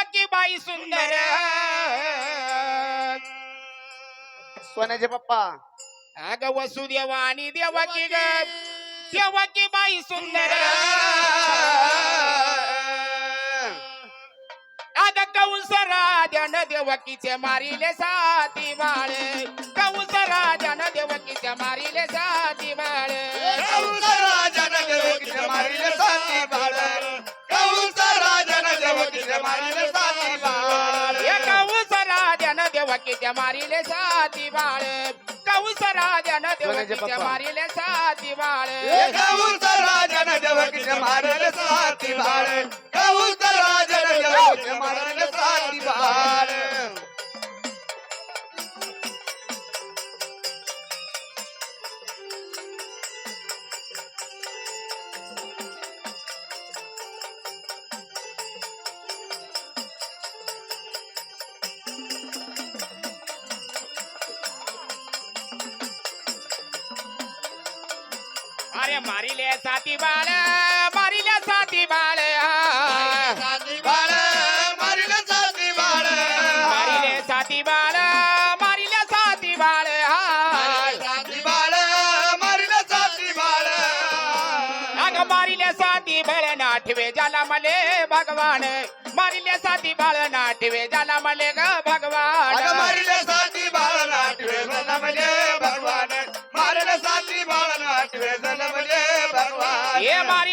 Devaki by सुंदर. सोन्याचे पप्पा. अग वसुदेव आणि देवकी ग. देवकी बाई सुंदर. अग देवकीचे मारिले साती बाळ. कंस राजन देवकीचे मारिले साती बाळ. कंस राजन देवकीचे मारिले साती बाळ. राजन त्या मारिले साती बाळ. कौसरा जन देवकीच्या मारिले साती बाळ. कौसरा जन देवकीच्या मारिले साती बाळ. कौसरा जन देवकीच्या मारिले अरे मारिले साती बाळ मारिले साती बाळ साती बाळ मारिले साती बाळ मारिले साती बाळ मारिले साती बाळ साती बाळ मारिले साती बाळ अग मारिले साती बाळ नाठवे जाला मले भगवान। मारिले साती बाळ नाठवे जाला मले ग भगवान हे बाळ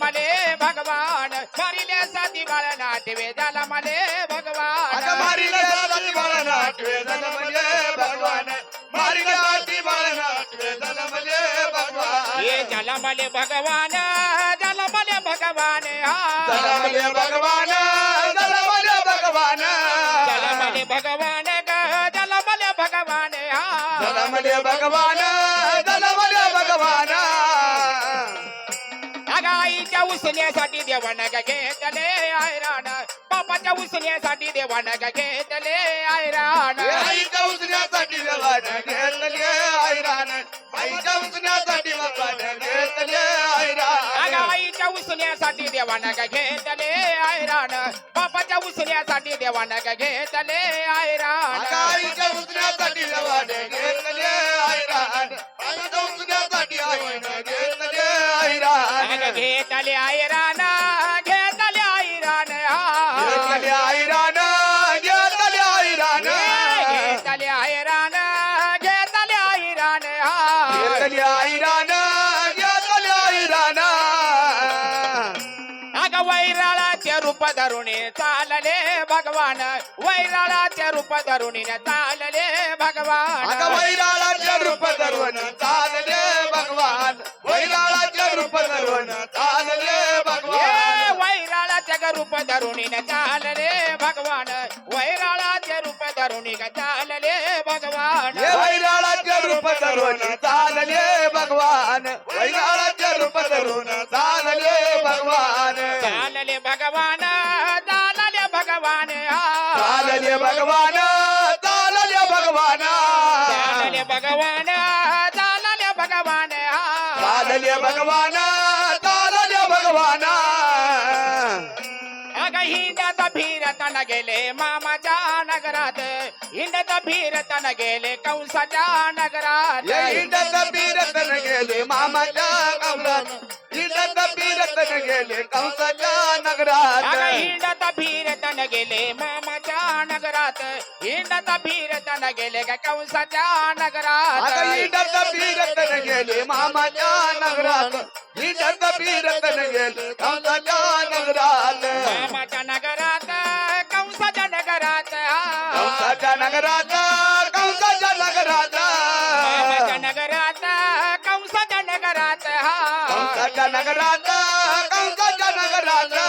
मले भगवान मारिले साती बाळ नाठवे जाला मले भगवान अगं मारिले साती बाळ नाटवे जन्मले भगवान मारिले साती बाळ नाटवे जन्मले भगवान ये जाला मले भगवान जाला मले भगवान हा भगवान भगवान भगवान ग जाला मले भगवान हा भगवान उसण्यासाठी देवान ग घेतले आयरान बापाच्या उसण्यासाठी देवान ग घेतले आयरान आईच्या उचण्यासाठी देवानं घेतले ऐरान आईच्या उचण्यासाठी बापानं घेतले अगं ऐरान आईच्या उसण्यासाठी देवान ग घेतले आयरान बापाच्या उसण्यासाठी देवान ग घेतले आयरान अगं आईच्या उचण्यासाठी देवानं घेतले ઘેટલે આયરા वैराळाचे रूप धरुणी चालले भगवान. वैराळाचे रूप धरुणी चालले भगवान. वैराळाचे रूप धरून चालले भगवान. वैराळाचे रूप धरून चालले भगवान. वैराळाचे रूप धरुणी चालले भगवान. वैराळाचे रूप धरुणी चालले भगवान. वैराळाचे रूप धरून चालले भगवान. वैराळाचे रूप धरून चालले भगवान चालले भगवान चालले भगवान चालले भगवान हा. चालले भगवान चालले भगवान अग हिंडत फिरत न गेले मामाच्या नगरात हिंडत फिरत न गेले कंसाच्या नगरात ये हिंडत फिरत न गेले मामाच्या कमरात हिंडत फिरत न गेले कंसाच्या अग नगरात हिंडत फिरत न गेले मामाच्या नगरात हिंडत फिरत गेले ग कंसाच्या नगरात हिंडत फिरत न गेले मामाच्या नगरात हिंडत फिरत न गेले कंसाच्या नगरात मामाच्या नगरात कंसाच्या नगरात कंसाच्या नगरात कंसाच्या नगरात मामाच्या नगरात कंसाच्या नगरात कंसाच्या नगरात कंसाच्या नगरात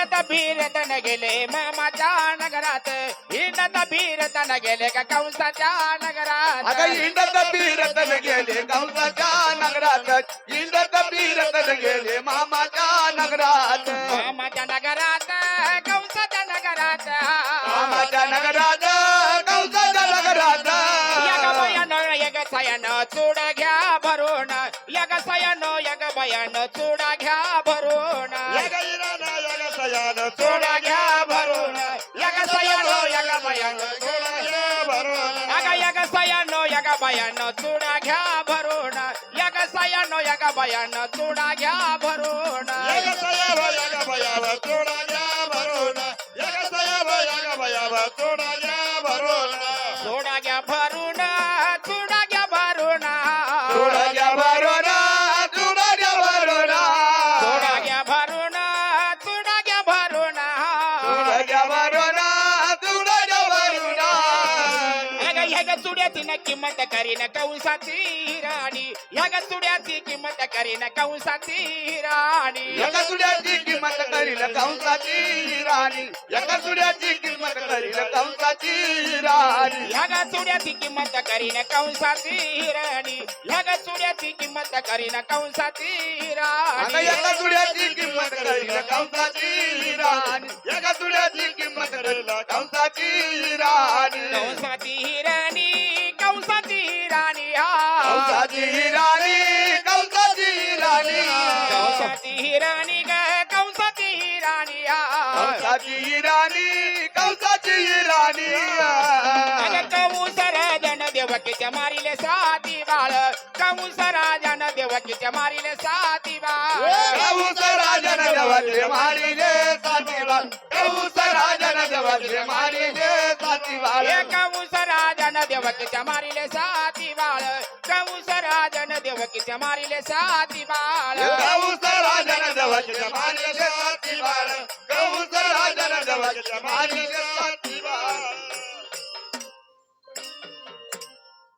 हिंडत फिरत न गेले मामाच्या नगरात हिंडत फिरत न गेले का कंसाच्या नगरात अगं हिंडत फिरत न गेले कंसाच्या नगरात हिंडत फिरत न गेले मामाच्या नगरात मामाच्या नगरात कंसाच्या नगरात मामाच्या नगरात कंसाच्या नगरात यग बयान यग सयन चूड घ्या भरून। यग सयन यग बयान चूड घ्या भरून। बयान चुडा घ्या भरून यग सयानो यग बयानो सोडा घ्या भरून अग यग सयानो यग बयानो चुडा घ्या भरून यग सयानो यग बयानो चुडा घ्या भरून यग सयाब यग बयाब सोडा घ्या भरून यग सयाब यग बयाब सोडा घ्या भरून चुडा घ्या भरून अग ह्या चुड्याची न किंमत करीन कंसाची राणी ह्या चुड्याची किंमत करीन कंसाची राणी एका सुड्याची किंमत करील कंसाची राणी एका सुड्याची किंमत करील कंसाची राणी ह्या चुड्याची किंमत करीन कंसाची राणी ह्या चुड्याची किंमत करीन कंसाची आता राणी एका सुड्याची किंमत करील कंसाची राणी एका सुड्याची किंमत करील कंसाची राणी कंसाची राणी कंसाची राणी ग कंसाची राणी हा कंसाची राणी कंसाची राणी अग कंस राजन देवकीच्या मारिले साती बाळ। कंस राजन देवकीच्या मारिले साती बाळ। कौस राजन देवाचे मारिले साती बाळ। कौस राजन देवाचे मारिले साती बाळ। हे कंस राजन देवकीच्या मारिले साती ಕೌಸರ ಜನ ದೇವಕ್ಕೆ ಚಮಾರಿಲೆ ಸಾತಿ ಬಾಳ ಕೌಸರ ಜನ ದೇವಕ್ಕೆ ಚಮಾರಿಲೆ ಸಾತಿ ಬಾಳ ಕೌಸರ ಜನ ದೇವಕ್ಕೆ ಚಮಾರಿಲೆ ಸಾತಿ